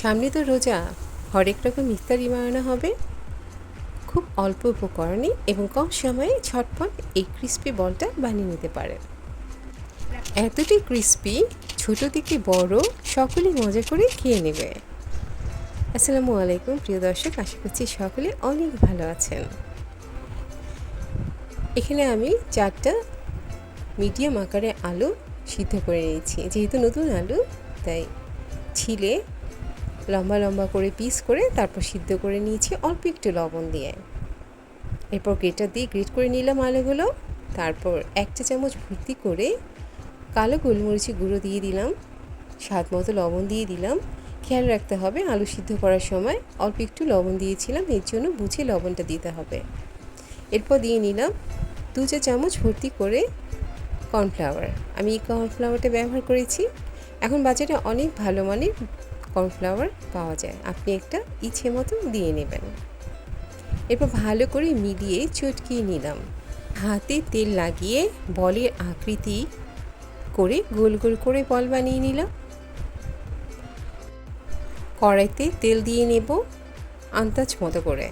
সামনে তো রোজা। হরেক রকম ইফতারি বানানো হবে। খুব অল্প উপকরণে এবং কম সময়ে ছটপট এই ক্রিস্পি বলটা বানিয়ে নিতে পারেন এতটাই ক্রিস্পি, ছোট থেকে বড় সকলেই মজা করে খেয়ে নেবে। আসসালামু আলাইকুম, প্রিয় দর্শক, আশা করছি সকলে অনেক ভালো আছেন। এখানে আমি চারটা মিডিয়াম আকারে আলু সিদ্ধ করে নিয়েছি। যেহেতু নতুন আলু, তাই ছিলে লম্বা লম্বা করে পিস করে তারপর সিদ্ধ করে নিয়েছি অল্প একটু লবণ দিয়ে। এরপর গ্রেটার দিয়ে গ্রেট করে নিলাম আলুগুলো। তারপর একটা চামচ ভর্তি করে কালো গোলমরিচি গুঁড়ো দিয়ে দিলাম। স্বাদ মতো লবণ দিয়ে দিলাম। খেয়াল রাখতে হবে আলু সিদ্ধ করার সময় অল্প একটু লবণ দিয়েছিলাম, এর জন্য বুঝে লবণটা দিতে হবে। এরপর দিয়ে নিলাম দু চা চামচ ভর্তি করে কর্নফ্লাওয়ার। আমি এই কর্নফ্লাওয়ারটা ব্যবহার করেছি। এখন বাজারে অনেক ভালো মানের কর্নফ্লাওয়ার পাওয়া যায়। আপনি একটা ইচ্ছে মতো দিয়ে নেবেন। এরপর ভালো করে মিলিয়ে চটকিয়ে নিলাম। হাতে তেল লাগিয়ে বলের আকৃতি করে গোল গোল করে বল বানিয়ে নিলাম। কড়াইতে তেল দিয়ে নেব আন্দাজ মতো করে।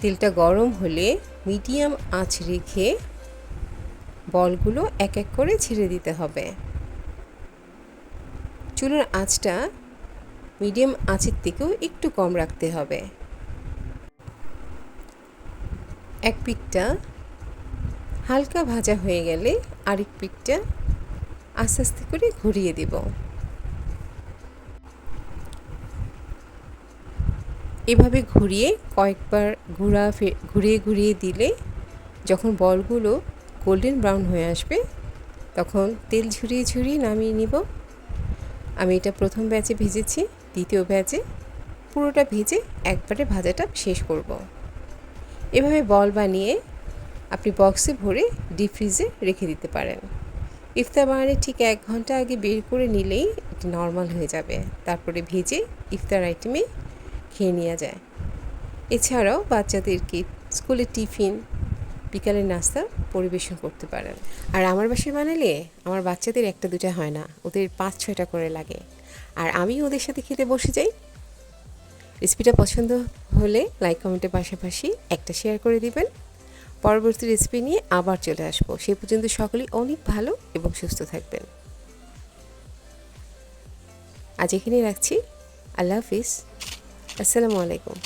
তেলটা গরম হলে মিডিয়াম আঁচ রেখে বলগুলো এক এক করে ছেড়ে দিতে হবে। চুলোর আঁচটা মিডিয়াম আঁচের থেকেও একটু কম রাখতে হবে। এক পিকটা হালকা ভাজা হয়ে গেলে আরেক পিকটা আস্তে আস্তে করে ঘুরিয়ে দেব। এভাবে ঘুরিয়ে কয়েকবার ঘোরা ঘুরিয়ে ঘুরিয়ে দিলে যখন বলগুলো গোল্ডেন ব্রাউন হয়ে আসবে, তখন তেল ঝুরিয়ে ঝুরিয়ে নামিয়ে নিব। আমি এটা প্রথম ব্যাচে ভেজেছি, দ্বিতীয় ব্যাচে পুরোটা ভেজে একবারে ভাজাটা শেষ করব। এভাবে বল বানিয়ে আপনি বক্সে ভরে ডিপ ফ্রিজে রেখে দিতে পারেন। ইফতার বানানোর ঠিক এক ঘণ্টা আগে বের করে নিলেই এটি নর্মাল হয়ে যাবে। তারপরে ভেজে ইফতার আইটেমে খেয়ে নেওয়া যায়। এছাড়াও বাচ্চাদেরকে স্কুলের টিফিন বিকালের নাস্তা পরিবেশন করতে পারেন। আর আমার বাসায় বানালে আমার বাচ্চাদের একটা দুটা হয় না, ওদের পাঁচ ছয়টা করে লাগে। আর আমি ওদের সাথে খেতে বসে যাই। রেসিপিটা পছন্দ হলে লাইক, কমেন্টের পাশাপাশি একটা শেয়ার করে দিবেন। পরবর্তী রেসিপি নিয়ে আবার চলে আসব। সে পর্যন্ত সকলেই অনেক ভালো এবং সুস্থ থাকবেন। আজ এখানেই রাখছি। আল্লাহ হাফিজ। আসসালামু আলাইকুম।